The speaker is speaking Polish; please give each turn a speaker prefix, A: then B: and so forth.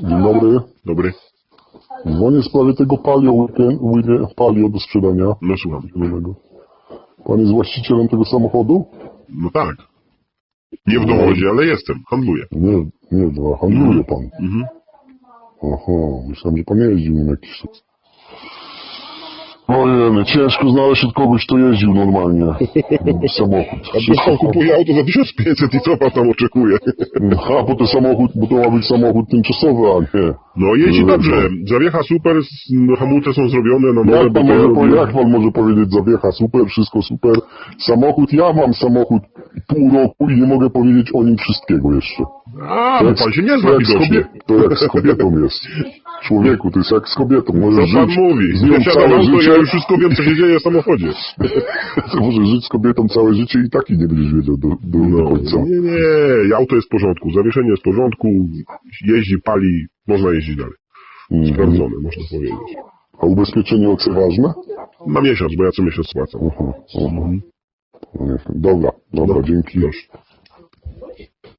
A: Dzień dobry.
B: Dobry.
A: Dzwonię w sprawie tego palio, weekend, weekend, palio do sprzedania.
B: No słucham.
A: nowego. Pan jest właścicielem tego samochodu?
B: No tak. Nie w dowodzie, ale jestem. Handluję.
A: Nie, nie, dwa. Handluje pan.
B: Mhm.
A: Aha, myślałem, że pan jeździł nim jakiś czas. Ojej, ciężko znaleźć od kogoś, kto jeździł normalnie. Samochód.
B: A to pan kupuje auto za 1500 i co pan tam oczekuje?
A: A, bo to samochód, bo to ma być samochód tymczasowy, a nie.
B: No jeździ
A: No,
B: dobrze. Zawiecha super, no, hamulce są zrobione, no nowe,
A: Jak pan, może,
B: to-
A: powie- jak pan może powiedzieć, zawiecha super, wszystko super. Samochód, ja mam samochód pół roku i nie mogę powiedzieć o nim wszystkiego jeszcze.
B: A, no pan się nie
A: to
B: zna
A: jak, kobie- to jak z kobietą jest. Człowieku, to jest jak z kobietą.
B: Co
A: Możesz
B: pan
A: żyć
B: mówi?
A: z nią
B: siadam
A: całe
B: auto,
A: życie,
B: ja już wszystko wiem, co się dzieje w samochodzie.
A: możesz żyć z kobietą całe życie i tak i nie będziesz wiedział do, do, do
B: No,
A: końca.
B: nie, nie, auto jest w porządku, zawieszenie jest w porządku, jeździ, pali, można jeździć dalej.
A: Mhm.
B: Sprawdzone, można powiedzieć.
A: A ubezpieczenie OC ważne?
B: Na miesiąc, bo ja co miesiąc spłacam.
A: Mhm. Mhm. Dobra, dobra, dzięki.
B: Proszę.